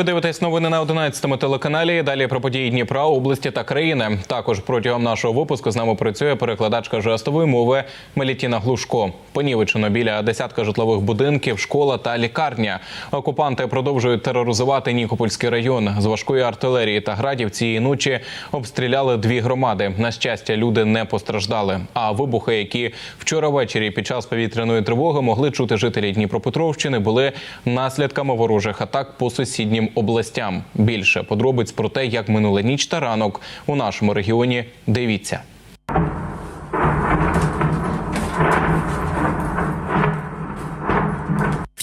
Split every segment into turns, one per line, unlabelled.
Ви дивитесь новини на 11-му телеканалі. Далі про події Дніпра, області та країни. Також протягом нашого випуску з нами працює перекладачка жестової мови Мелітіна Глушко. Понівечено біля десятка житлових будинків, школа та лікарня. Окупанти продовжують тероризувати Нікопольський район. З важкої артилерії та градів цієї ночі обстріляли дві громади. На щастя, люди не постраждали. А вибухи, які вчора ввечері під час повітряної тривоги могли чути жителі Дніпропетровщини, були наслідками ворожих атак по сусіднім областям. Більше подробиць про те, як минула ніч та ранок у нашому регіоні. Дивіться.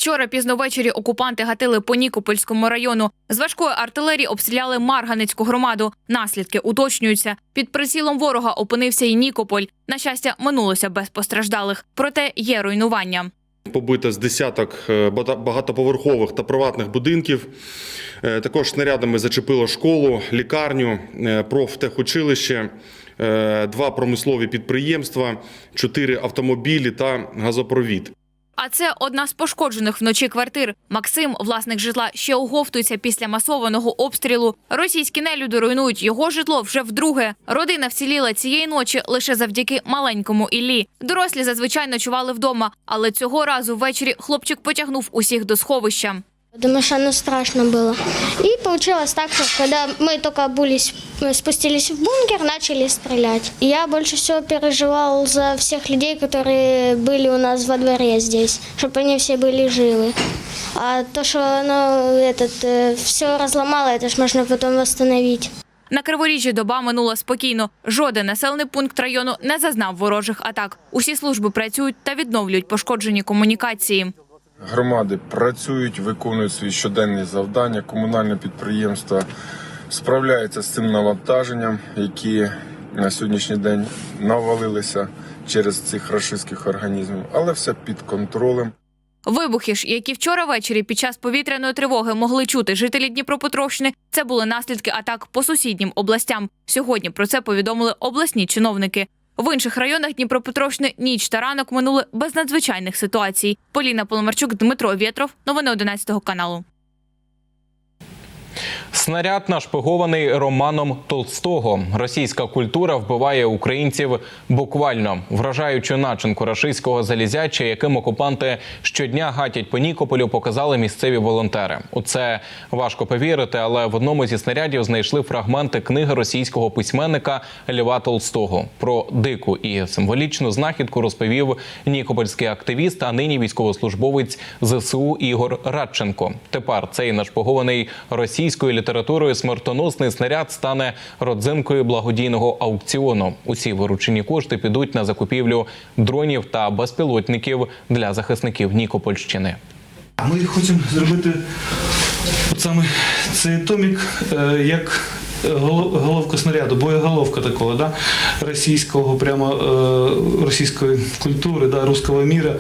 Вчора пізно ввечері окупанти гатили по Нікопольському району. З важкої артилерії обстріляли Марганецьку громаду. Наслідки уточнюються. Під прицілом ворога опинився і Нікополь. На щастя, минулося без постраждалих. Проте є руйнування.
Побито з десяток е, багатоповерхових та приватних будинків. Е, Також снарядами зачепило школу, лікарню, е, профтехучилище, два промислові підприємства, чотири автомобілі та газопровід.
А це одна з пошкоджених вночі квартир. Максим, власник житла, ще оговтується після масованого обстрілу. Російські нелюди руйнують його житло вже вдруге. Родина вціліла цієї ночі лише завдяки маленькому Іллі. Дорослі зазвичай ночували вдома, але цього разу ввечері хлопчик потягнув усіх до сховища.
Потому что оно страшно было. И получилось так, что когда мы только обулись, мы спустились в бункер, начали стрелять. И я больше всего переживал за всех людей, которые были у нас во дворе здесь, чтобы они все были живы. А то, что оно этот, все разломало, это ж можно потом восстановить.
На Криворіжжі доба минула спокійно. Жоден населений пункт району не зазнав ворожих атак. Усі служби працюють та відновлюють пошкоджені комунікації.
Громади працюють, виконують свої щоденні завдання. Комунальне підприємство справляється з цим навантаженням, які на сьогоднішній день навалилися через цих рашистських організмів, але все під контролем.
Вибухи ж, які вчора ввечері під час повітряної тривоги могли чути жителі Дніпропетровщини, це були наслідки атак по сусіднім областям. Сьогодні про це повідомили обласні чиновники. В інших районах Дніпропетровщини ніч та ранок минули без надзвичайних ситуацій. Поліна Поломарчук, Дмитро Вєтров. Новини 11 каналу.
Снаряд нашпигований романом Толстого. Російська культура вбиває українців буквально, вражаючи начинку рашистського залізяча, яким окупанти щодня гатять по Нікополю, показали місцеві волонтери. У це важко повірити, але в одному зі снарядів знайшли фрагменти книги російського письменника Льва Толстого. Про дику і символічну знахідку розповів нікопольський активіст, а нині військовослужбовець ЗСУ Ігор Радченко. Тепер цей нашпигований російською літературою смертоносний снаряд стане родзинкою благодійного аукціону. Усі виручені кошти підуть на закупівлю дронів та безпілотників для захисників Нікопольщини.
Ми хочемо зробити от саме цей томік е, як голо- головка снаряду, боєголовка такого, да? російського, прямо е, російської культури, да, руського міра,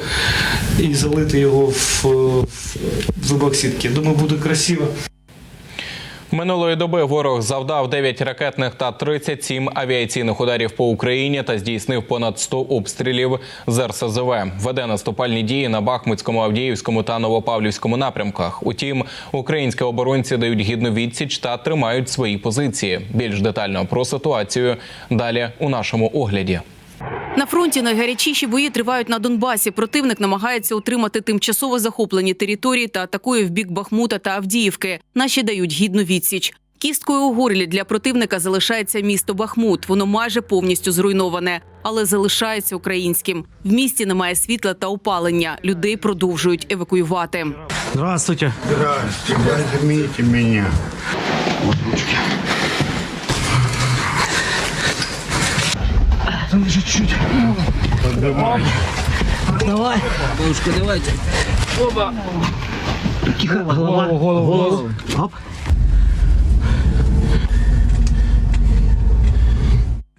і залити його в, в вибоксітки. Думаю, буде красиво.
Минулої доби ворог завдав 9 ракетних та 37 авіаційних ударів по Україні та здійснив понад 100 обстрілів з РСЗВ. Веде наступальні дії на Бахмутському, Авдіївському та Новопавлівському напрямках. Утім, українські оборонці дають гідну відсіч та тримають свої позиції. Більш детально про ситуацію далі у нашому огляді.
На фронті найгарячіші бої тривають на Донбасі. Противник намагається утримати тимчасово захоплені території та атакує в бік Бахмута та Авдіївки. Наші дають гідну відсіч. Кісткою у горлі для противника залишається місто Бахмут. Воно майже повністю зруйноване, але залишається українським. В місті немає світла та опалення. Людей продовжують евакуювати.
Здравствуйте.
Здравствуйте, возьмите меня.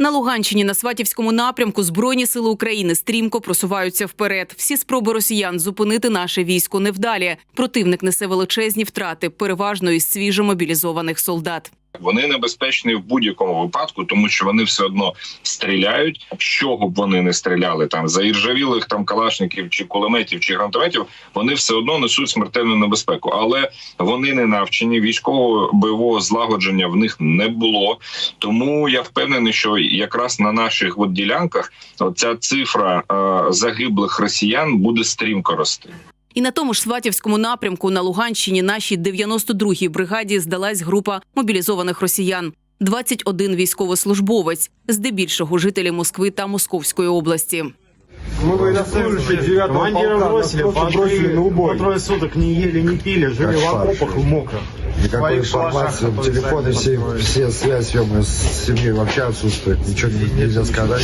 На Луганщині на Сватівському напрямку Збройні сили України стрімко просуваються вперед. Всі спроби росіян зупинити наше військо невдалі. Противник несе величезні втрати, переважно із свіжо мобілізованих солдат.
Вони небезпечні в будь-якому випадку, тому що вони все одно стріляють. З чого б вони не стріляли там за іржавілих там калашників чи кулеметів чи гранатометів, вони все одно несуть смертельну небезпеку, але вони не навчені. Військового бойового злагодження в них не було. Тому я впевнений, що якраз на наших от ділянках ця цифра е, загиблих росіян буде стрімко рости.
І на тому ж Сватівському напрямку на Луганщині нашій 92-й бригаді здалась група мобілізованих росіян. 21 військовослужбовець, здебільшого жителі Москви та Московської області.
Мы военнослужащие 9 Командира бросили, бросили на убой. Трое суток не ели, не пили, жили в окопах и мокрых.
Никакой информации, телефоны все, все связь съемы с семьей вообще отсутствует. Ничего не- нельзя сказать.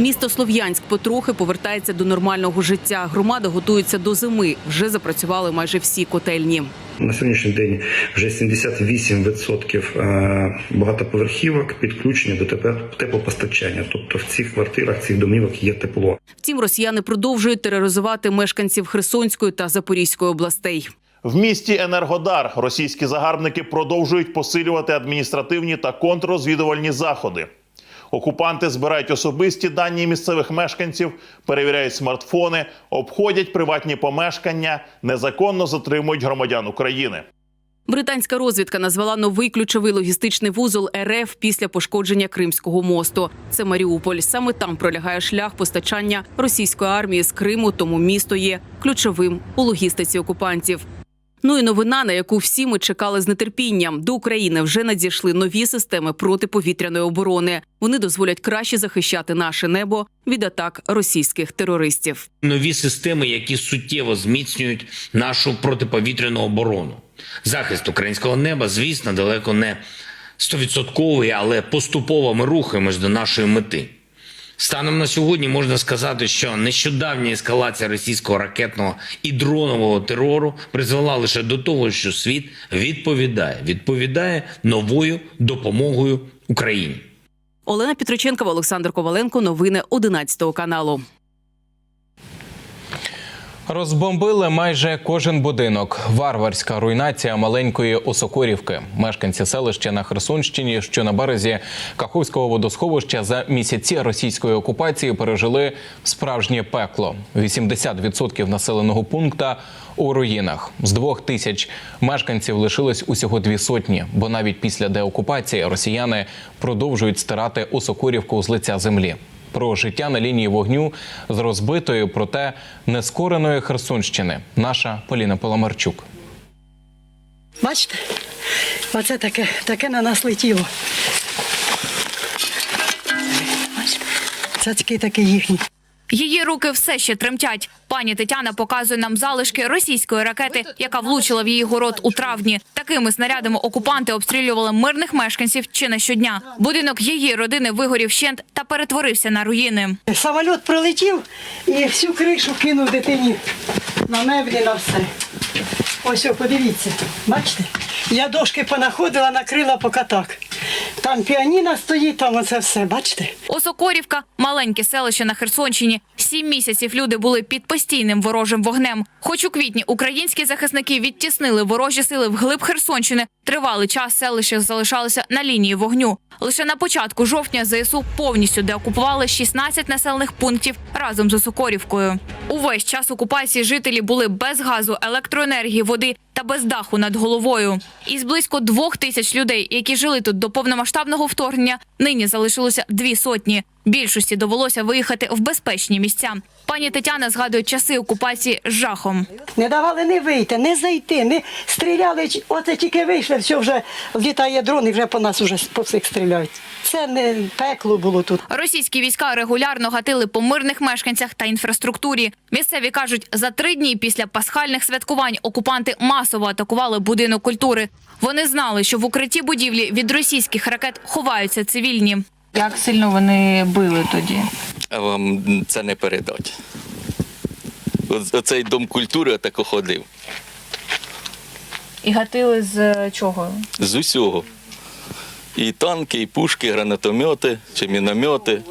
Місто Слов'янськ потрохи повертається до нормального життя. Громада готується до зими. Вже запрацювали майже всі котельні.
На сьогоднішній день вже 78% е, багатоповерхівок підключені до тепер- теплопостачання. Тобто в цих квартирах, цих домівок є тепло.
Втім, росіяни продовжують тероризувати мешканців Херсонської та Запорізької областей.
В місті Енергодар російські загарбники продовжують посилювати адміністративні та контррозвідувальні заходи. Окупанти збирають особисті дані місцевих мешканців, перевіряють смартфони, обходять приватні помешкання, незаконно затримують громадян України.
Британська розвідка назвала новий ключовий логістичний вузол РФ після пошкодження Кримського мосту. Це Маріуполь. Саме там пролягає шлях постачання російської армії з Криму, тому місто є ключовим у логістиці окупантів. Ну і новина, на яку всі ми чекали з нетерпінням. До України вже надійшли нові системи протиповітряної оборони. Вони дозволять краще захищати наше небо від атак російських терористів.
нові системи, які суттєво зміцнюють нашу протиповітряну оборону. Захист українського неба, звісно, далеко не стовідсотковий, але поступово ми рухаємось до нашої мети. Станом на сьогодні можна сказати, що нещодавня ескалація російського ракетного і дронового терору призвела лише до того, що світ відповідає, відповідає новою допомогою Україні.
Олена Петроченкова, Олександр Коваленко. Новини 11 каналу.
Розбомбили майже кожен будинок. Варварська руйнація маленької Осокорівки. Мешканці селища на Херсонщині, що на березі Каховського водосховища, за місяці російської окупації пережили справжнє пекло. 80% населеного пункта у руїнах. З двох тисяч мешканців лишилось усього дві сотні, бо навіть після деокупації росіяни продовжують стирати Осокорівку з лиця землі про життя на лінії вогню з розбитою, проте нескореної Херсонщини. Наша Поліна Поломарчук.
Бачите, оце таке, таке на нас летіло. Бачите, це такий такий їхні.
Її руки все ще тремтять. Пані Тетяна показує нам залишки російської ракети, яка влучила в її город у травні. Такими снарядами окупанти обстрілювали мирних мешканців чи не щодня. Будинок її родини вигорів вщент та перетворився на руїни.
Самоліт прилетів і всю кришу кинув дитині на меблі, на все. Ось, о, подивіться, бачите? Я дошки понаходила, накрила поки так. Там піаніно стоїть, там оце все, бачите?
Осокорівка маленьке селище на Херсонщині. Сім місяців люди були під постійним ворожим вогнем. Хоч у квітні українські захисники відтіснили ворожі сили вглиб Херсонщини. Тривалий час селище залишалося на лінії вогню. Лише на початку жовтня ЗСУ повністю деокупували 16 населених пунктів разом з Осокорівкою. Увесь час окупації жителі були без газу, електроенергії, води та без даху над головою. Із близько двох тисяч людей, які жили тут до повномасштабного вторгнення, нині залишилося дві сотні. Більшості довелося виїхати в безпечні місця. Пані Тетяна згадує часи окупації з жахом.
Не давали не вийти, не зайти, не стріляли. Оце тільки вийшли, все вже літає дрон і вже по нас вже по всіх стріляють. Це не пекло було тут.
Російські війська регулярно гатили по мирних мешканцях та інфраструктурі. Місцеві кажуть, за три дні після пасхальних святкувань окупанти масово атакували будинок культури. Вони знали, що в укритті будівлі від російських ракет ховаються цивільні.
Як сильно вони били тоді?
А вам це не передать. Оцей дом культури так ходив.
І гатили з чого?
З усього. І танки, і пушки, і гранатомети чи міномети.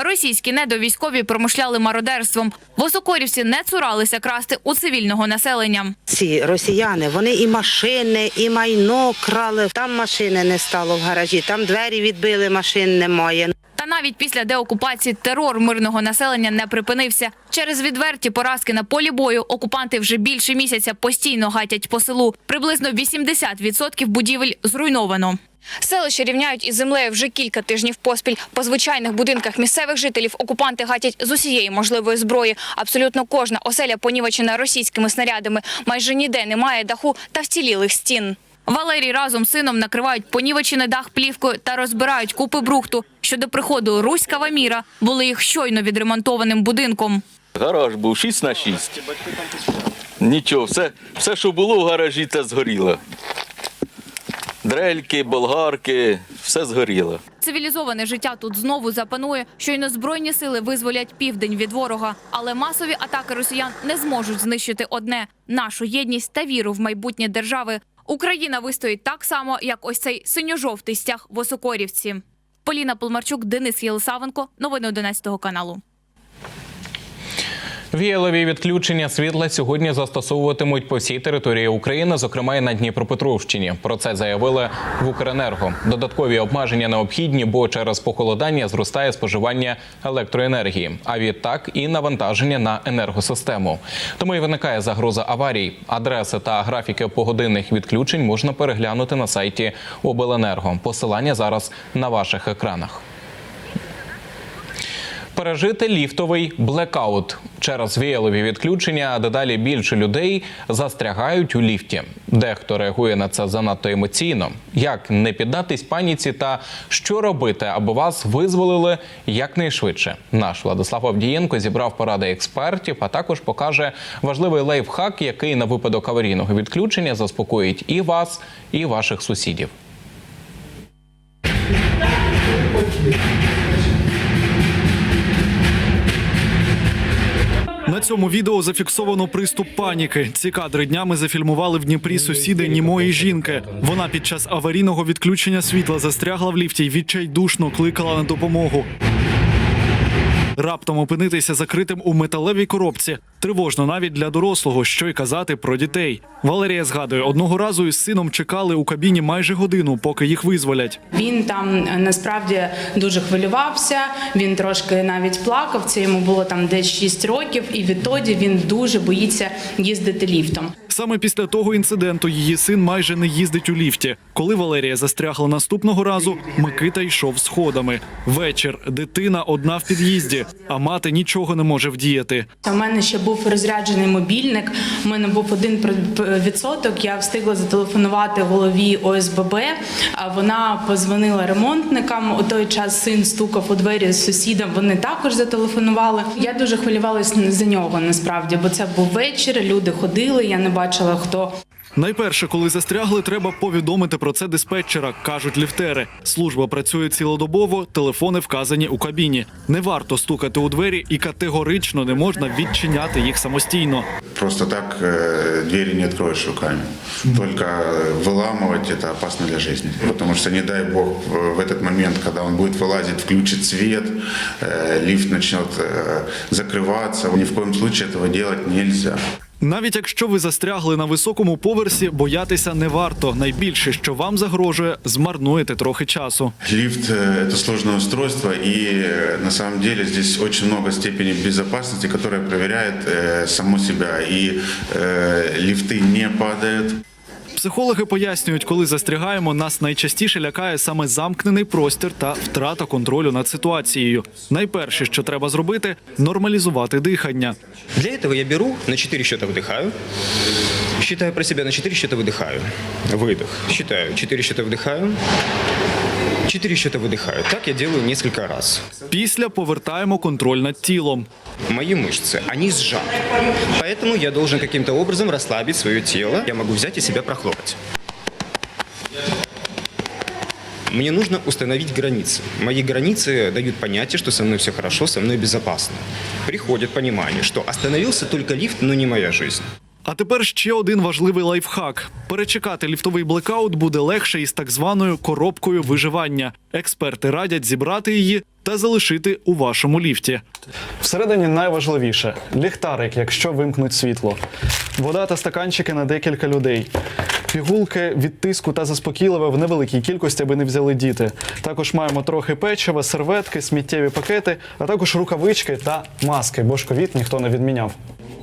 Російські недовійськові промишляли мародерством. Високорівці не цуралися красти у цивільного населення.
Ці росіяни, вони і машини, і майно крали. Там машини не стало в гаражі, там двері відбили, машин немає.
Та навіть після деокупації терор мирного населення не припинився. Через відверті поразки на полі бою окупанти вже більше місяця постійно гатять по селу. Приблизно 80% будівель зруйновано. Селище рівняють із землею вже кілька тижнів поспіль. По звичайних будинках місцевих жителів окупанти гатять з усієї можливої зброї. Абсолютно кожна оселя понівечена російськими снарядами. Майже ніде немає даху та вцілілих стін. Валерій разом з сином накривають понівечений дах плівкою та розбирають купи брухту. Що до приходу руського міра були їх щойно відремонтованим будинком.
Гараж був 6 на 6. Нічого, все, все, що було в гаражі, те згоріло. Дрельки, болгарки, все згоріло.
Цивілізоване життя тут знову запанує. Щойно збройні сили визволять південь від ворога, але масові атаки росіян не зможуть знищити одне нашу єдність та віру в майбутнє держави. Україна вистоїть так само, як ось цей синьо-жовтий стяг в Осокорівці. Поліна Полмарчук, Денис Єлисавенко. Новини 11 каналу.
Віялові відключення світла сьогодні застосовуватимуть по всій території України, зокрема і на Дніпропетровщині. Про це заявили в Укренерго. Додаткові обмеження необхідні, бо через похолодання зростає споживання електроенергії, а відтак і навантаження на енергосистему. Тому і виникає загроза аварій. Адреси та графіки погодинних відключень можна переглянути на сайті Обленерго. Посилання зараз на ваших екранах. Пережити ліфтовий блекаут через віялові відключення дедалі більше людей застрягають у ліфті. Дехто реагує на це занадто емоційно. Як не піддатись паніці та що робити, аби вас визволили якнайшвидше? Наш Владислав Авдієнко зібрав поради експертів, а також покаже важливий лайфхак, який на випадок аварійного відключення заспокоїть і вас, і ваших сусідів.
На цьому відео зафіксовано приступ паніки. Ці кадри днями зафільмували в Дніпрі сусіди німої жінки. Вона під час аварійного відключення світла застрягла в ліфті й відчайдушно кликала на допомогу. Раптом опинитися закритим у металевій коробці тривожно навіть для дорослого, що й казати про дітей. Валерія згадує, одного разу із сином чекали у кабіні майже годину, поки їх визволять.
Він там е, насправді дуже хвилювався. Він трошки навіть плакав. Це йому було там десь 6 років, і відтоді він дуже боїться їздити ліфтом.
Саме після того інциденту її син майже не їздить у ліфті. Коли Валерія застрягла наступного разу, Микита йшов сходами. Вечір дитина одна в під'їзді, а мати нічого не може вдіяти.
У мене ще був розряджений мобільник. У мене був один відсоток. Я встигла зателефонувати голові ОСББ. Вона позвонила ремонтникам. У той час син стукав у двері з сусідом. Вони також зателефонували. Я дуже хвилювалася за нього насправді, бо це був вечір. Люди ходили. Я не бачила хто.
Найперше, коли застрягли, треба повідомити про це диспетчера, кажуть ліфтери. Служба працює цілодобово, телефони вказані у кабіні. Не варто стукати у двері і категорично не можна відчиняти їх самостійно.
Просто так э, двери не откроешь руками. Только выламывать это опасно для жизни. Потому что, не дай бог, в в этот момент, когда он будет вылазить, включит свет, э, лифт начнет э, закрываться. Ни в коем случае этого делать нельзя.
Навіть якщо ви застрягли на високому поверсі, боятися не варто. Найбільше, що вам загрожує, змарнуєте трохи часу.
Лифт э, – это сложное устройство, и э, на самом деле здесь очень много степеней безопасности, которая проверяет э, саму себя. И э, лифты не падают.
Психологи пояснюють, коли застрягаємо, нас найчастіше лякає саме замкнений простір та втрата контролю над ситуацією. Найперше, що треба зробити нормалізувати дихання.
Для этого я беру, на 4 счета вдыхаю, считаю про себя, на 4 счета выдыхаю. Выдох. Считаю, 4 счета вдыхаю, 4 счета выдыхаю. Так я делаю несколько раз.
Після повертаємо контроль над тілом.
Мои мышцы, они сжаты. Поэтому я должен каким-то образом расслабить свое тело. Я могу взять и себя прохлопать. Мне нужно установить границы. Мои границы дают понятие, что со мной все хорошо, со мной безопасно. Приходит понимание, что остановился только лифт, но не моя жизнь.
А тепер ще один важливий лайфхак: перечекати ліфтовий блекаут буде легше із так званою коробкою виживання. Експерти радять зібрати її та залишити у вашому ліфті.
Всередині найважливіше ліхтарик, якщо вимкнуть світло, вода та стаканчики на декілька людей, пігулки від тиску та заспокійливе в невеликій кількості, аби не взяли діти. Також маємо трохи печива, серветки, сміттєві пакети, а також рукавички та маски, бо ж ковід ніхто не відміняв.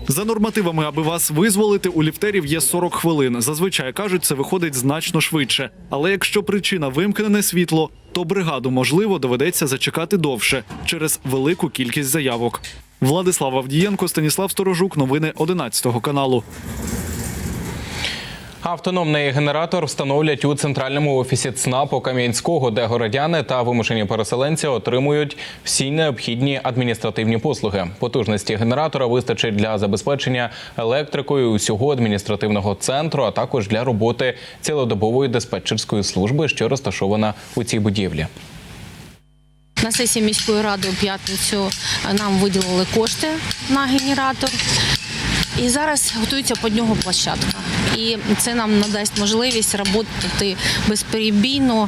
За нормативами, аби вас визволити, у ліфтерів є 40 хвилин. Зазвичай кажуть, це виходить значно швидше. Але якщо причина вимкнене світло, то бригаду можливо доведеться зачекати довше через велику кількість заявок. Владислав Авдієнко, Станіслав Сторожук, новини 11 каналу.
Автономний генератор встановлять у центральному офісі ЦНАПу Кам'янського, де городяни та вимушені переселенці отримують всі необхідні адміністративні послуги. Потужності генератора вистачить для забезпечення електрикою усього адміністративного центру, а також для роботи цілодобової диспетчерської служби, що розташована у цій будівлі.
На сесії міської ради у п'ятницю нам виділили кошти на генератор. І зараз готується під нього площадка. І це нам надасть можливість працювати безперебійно.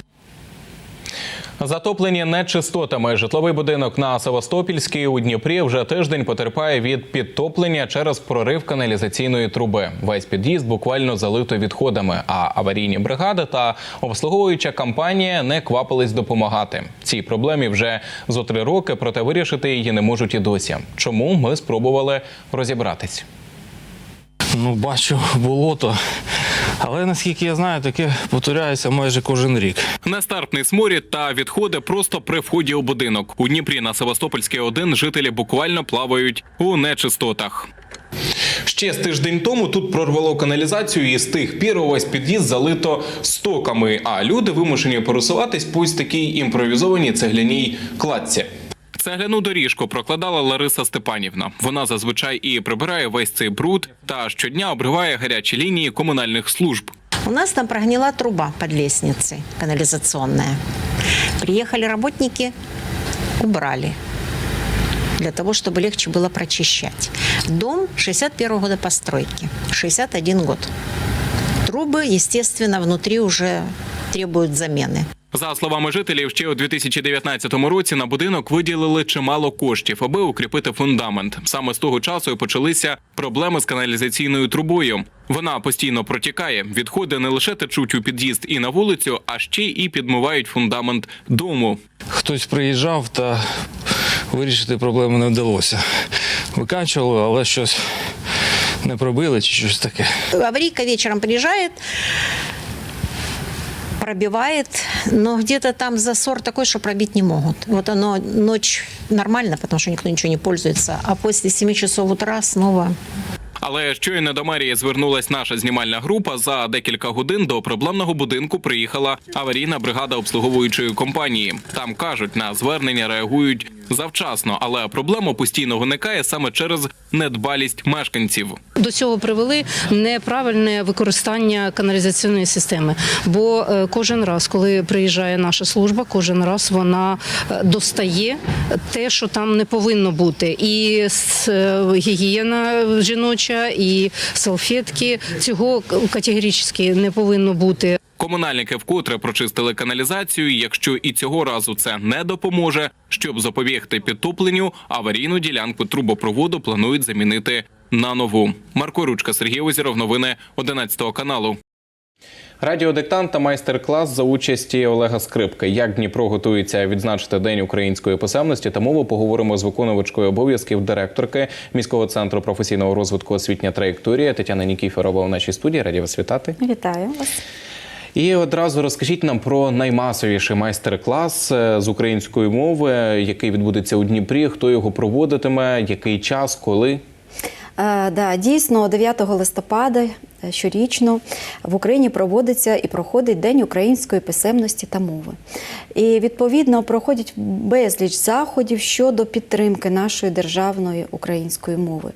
Затоплені нечистотами житловий будинок на Севастопільській у Дніпрі вже тиждень потерпає від підтоплення через прорив каналізаційної труби. Весь під'їзд буквально залито відходами. А аварійні бригади та обслуговуюча компанія не квапились допомагати. Цій проблемі вже зо три роки, проте вирішити її не можуть і досі. Чому ми спробували розібратись?
Ну, бачу болото. Але наскільки я знаю, таке повторяється майже кожен рік.
Нестартний сморід та відходи просто при вході у будинок. У Дніпрі на Севастопольській 1 жителі буквально плавають у нечистотах. Ще з тиждень тому тут прорвало каналізацію, і з тих пір увесь під'їзд залито стоками. А люди вимушені пересуватись по ось такій імпровізованій цегляній кладці. Цегляну доріжку прокладала Лариса Степанівна. Вона зазвичай і прибирає весь цей бруд та щодня обриває гарячі лінії комунальних служб.
У нас там прогнила труба под лестницей канализационная. Приехали работники, убрали для того, чтобы легче было прочищать. Дом 61 года постройки, 61 год. Трубы, естественно, внутри уже требуют замены.
За словами жителів, ще у 2019 році на будинок виділили чимало коштів, аби укріпити фундамент. Саме з того часу і почалися проблеми з каналізаційною трубою. Вона постійно протікає. Відходи не лише течуть у під'їзд і на вулицю, а ще і підмивають фундамент дому.
Хтось приїжджав та вирішити проблему не вдалося. Викачували, але щось не пробили чи щось таке.
Аварийка вечером приезжает, пробивает, но где-то там засор такой, что пробить не могут. Вот оно ночь нормально, потому что никто ничего не пользуется, а после 7 часов утра снова
Але щойно до мерії звернулась наша знімальна група. За декілька годин до проблемного будинку приїхала аварійна бригада обслуговуючої компанії. Там кажуть, на звернення реагують завчасно, але проблема постійно виникає саме через недбалість мешканців.
До цього привели неправильне використання каналізаційної системи. Бо е, кожен раз, коли приїжджає наша служба, кожен раз вона е, достає те, що там не повинно бути. І е, гігієна жіноча, і салфетки цього категорично не повинно бути.
Комунальники вкотре прочистили каналізацію. Якщо і цього разу це не допоможе, щоб запобігти підтопленню, аварійну ділянку трубопроводу планують замінити на нову. Марко Ручка, Сергій Озіров, новини 11 каналу. Радіодиктант та майстер-клас за участі Олега Скрипки. Як Дніпро готується відзначити День української писемності та мови, поговоримо з виконувачкою обов'язків директорки міського центру професійного розвитку освітня траєкторія Тетяна Нікіфорова у нашій студії. Раді вас вітати.
Вітаю вас.
І одразу розкажіть нам про наймасовіший майстер-клас е, з української мови, який відбудеться у Дніпрі. Хто його проводитиме, який час, коли.
Е, да, дійсно, 9 листопада
щорічно в Україні проводиться і проходить День української писемності та мови. І відповідно проходять безліч заходів щодо підтримки нашої державної української мови.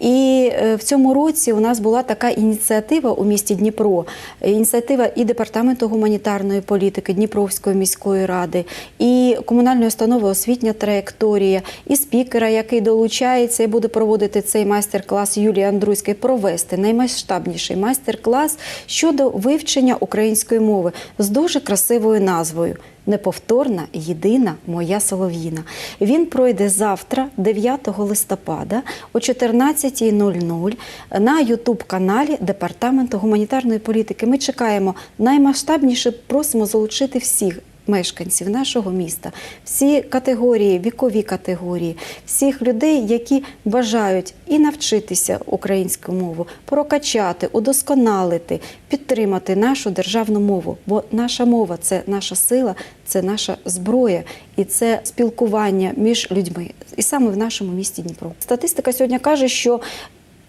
І е, в цьому році у нас була така ініціатива у місті Дніпро, ініціатива і департаменту гуманітарної політики Дніпровської міської ради, і комунальної установи освітня траєкторія, і спікера, який долучається і буде проводити цей майстер-клас Юлії Андруйської, провести наймасштабніший майстер-клас щодо вивчення української мови з дуже красивою назвою. Неповторна, єдина моя солов'їна. Він пройде завтра, 9 листопада, о 14.00 на Ютуб-каналі Департаменту гуманітарної політики. Ми чекаємо наймасштабніше, просимо залучити всіх. Мешканців нашого міста, всі категорії, вікові категорії, всіх людей, які бажають і навчитися українську мову, прокачати, удосконалити, підтримати нашу державну мову. Бо наша мова це наша сила, це наша зброя і це спілкування між людьми. І саме в нашому місті Дніпро. Статистика сьогодні каже, що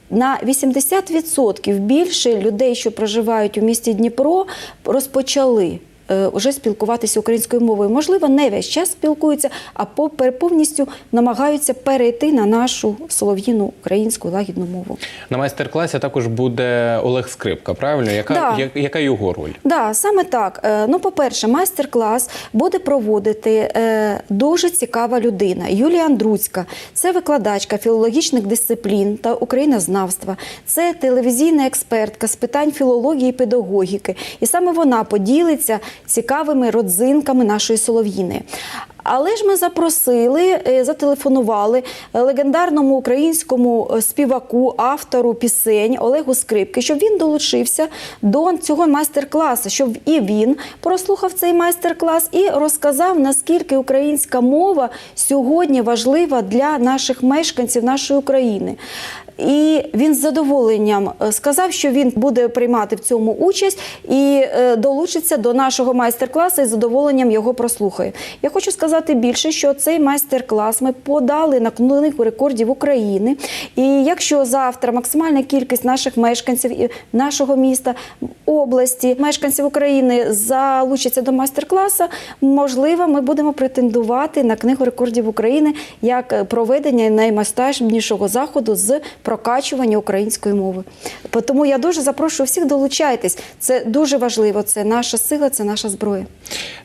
на 80% більше людей, що проживають у місті Дніпро, розпочали. Е, Вже спілкуватися українською мовою. Можливо, не весь час спілкуються, а по- повністю намагаються перейти на нашу солов'їну українську лагідну мову.
На майстер-класі також буде Олег Скрипка, правильно? Яка,
Да.
я- яка його роль?
Да, саме так. Е, Ну, по-перше, майстер-клас буде проводити е, дуже цікава людина. Юлія Андруцька. Це викладачка філологічних дисциплін та українознавства. Це телевізійна експертка з питань філології і педагогіки. І саме вона поділиться цікавими родзинками нашої солов'їни. Але ж ми запросили, е, зателефонували легендарному українському е, співаку, автору пісень Олегу Скрипки, щоб він долучився до цього майстер-класу, щоб і він прослухав цей майстер-клас і розказав, наскільки українська мова сьогодні важлива для наших мешканців нашої України. І він з задоволенням е, сказав, що він буде приймати в цьому участь і е, долучиться до нашого майстер-класу і з задоволенням його прослухає. Я хочу сказати більше, що цей майстер-клас ми подали на книгу рекордів України. І якщо завтра максимальна кількість наших мешканців нашого міста, області, мешканців України залучаться до майстер-класу, можливо, ми будемо претендувати на книгу рекордів України як е, проведення наймасштабнішого заходу з прокачування української мови. Тому я дуже запрошую всіх долучайтесь. Це дуже важливо. Це наша сила, це наша зброя.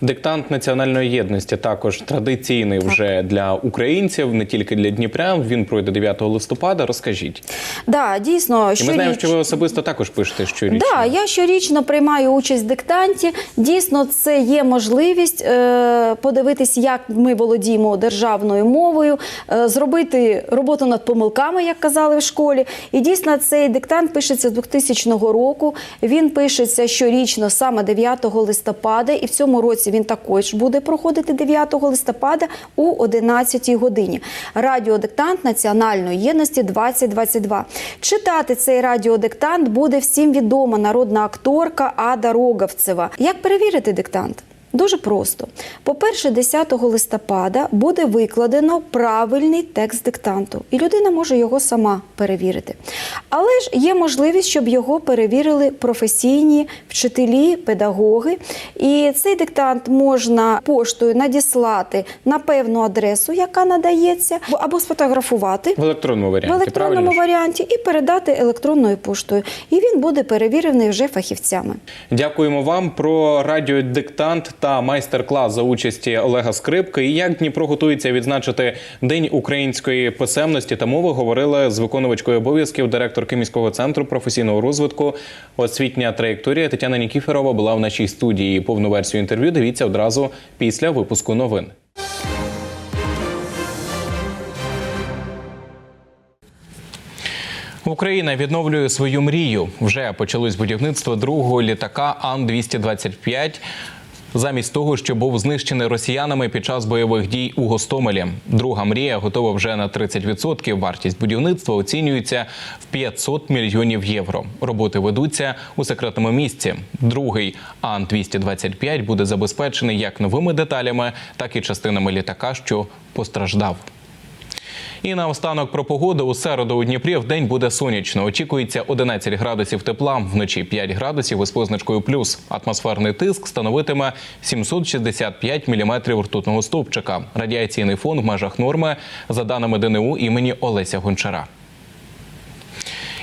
Диктант національної єдності також традиційний вже для українців, не тільки для Дніпрян. Він пройде 9 листопада. Розкажіть.
Да, дійсно,
І ми знаємо, що ви особисто також пишете щорічно.
Да, я щорічно приймаю участь в диктанті. Дійсно, це є можливість е, подивитись, як ми володіємо державною мовою, е, зробити роботу над помилками, як казали в школі. І дійсно цей диктант пишеться з 2000 року. Він пишеться щорічно саме 9 листопада, і в цьому році він також буде проходити 9 листопада у 11 годині. Радіодиктант національної єдності 2022. Читати цей радіодиктант буде всім відома народна акторка Ада Роговцева. Як перевірити диктант? Дуже просто. По-перше, 10 листопада буде викладено правильний текст диктанту, і людина може його сама перевірити. Але ж є можливість, щоб його перевірили професійні вчителі, педагоги. І цей диктант можна поштою надіслати на певну адресу, яка надається, або сфотографувати
В електронному варіанті.
в електронному варіанті і передати електронною поштою. І він буде перевірений вже фахівцями.
Дякуємо вам про радіодиктант та майстер-клас за участі Олега Скрипки. І як Дніпро готується відзначити День української писемності та мови, говорили з виконувачкою обов'язків директорки міського центру професійного розвитку освітня траєкторія Тетяна Нікіферова була в нашій студії. Повну версію інтерв'ю дивіться одразу після випуску новин. Україна відновлює свою мрію. Вже почалось будівництво другого літака Ан-225. Замість того, що був знищений росіянами під час бойових дій у Гостомелі. Друга мрія готова вже на 30%. Вартість будівництва оцінюється в 500 мільйонів євро. Роботи ведуться у секретному місці. Другий Ан-225 буде забезпечений як новими деталями, так і частинами літака, що постраждав. І наостанок про погоду у середу у Дніпрі в день буде сонячно. Очікується 11 градусів тепла, вночі 5 градусів із позначкою плюс. Атмосферний тиск становитиме 765 міліметрів ртутного стовпчика. Радіаційний фон в межах норми за даними ДНУ імені Олеся Гончара.